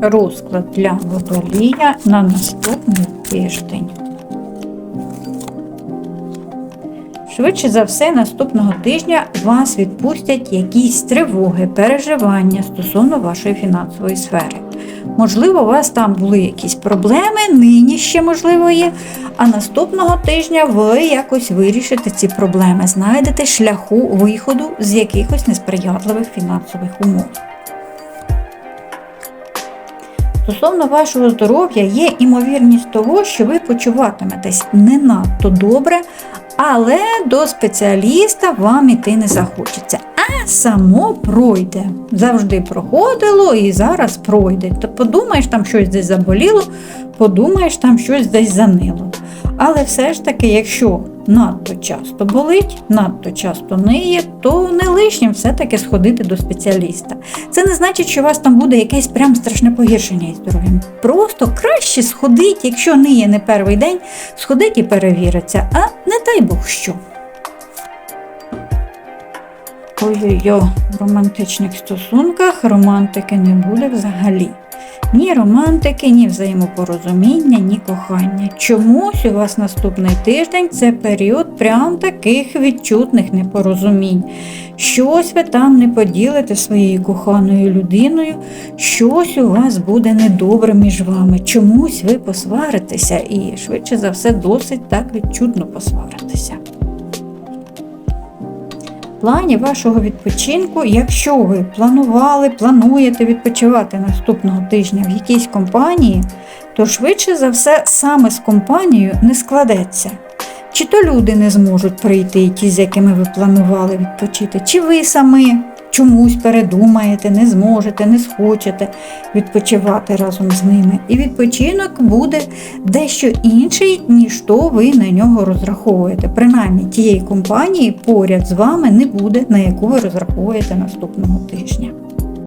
розклад для водолія на наступний тиждень. Швидше за все, наступного тижня вас відпустять якісь тривоги, переживання стосовно вашої фінансової сфери. Можливо, у вас там були якісь проблеми, нині ще можливо є. А наступного тижня ви якось вирішите ці проблеми, знайдете шляху виходу з якихось несприятливих фінансових умов. Стосовно вашого здоров'я є імовірність того, що ви почуватиметесь не надто добре, але до спеціаліста вам іти не захочеться. Само пройде. Завжди проходило і зараз пройде. То подумаєш, там щось десь заболіло, подумаєш, там щось десь занило. Але все ж таки, якщо надто часто болить, надто часто ниє, то не лишнім все-таки сходити до спеціаліста. Це не значить, що у вас там буде якесь прям страшне погіршення із здоров'ям. Просто краще сходить, якщо ниє не перший день, сходить і перевіриться, а не дай Бог що. Ой-ой-ой, в романтичних стосунках романтики не буде взагалі. Ні романтики, ні взаємопорозуміння, ні кохання. Чомусь у вас наступний тиждень це період прям таких відчутних непорозумінь. Щось ви там не поділите своєю коханою людиною, щось у вас буде недобре між вами. Чомусь ви посваритеся і швидше за все досить так відчутно посваритеся. Плані вашого відпочинку, якщо ви планували, плануєте відпочивати наступного тижня в якійсь компанії, то швидше за все саме з компанією не складеться. Чи то люди не зможуть прийти, ті, з якими ви планували відпочити, чи ви самі чомусь передумаєте, не зможете, не схочете відпочивати разом з ними. І відпочинок буде дещо інший, ніж то ви на нього розраховуєте. Принаймні тієї компанії поряд з вами не буде, на яку ви розраховуєте наступного тижня.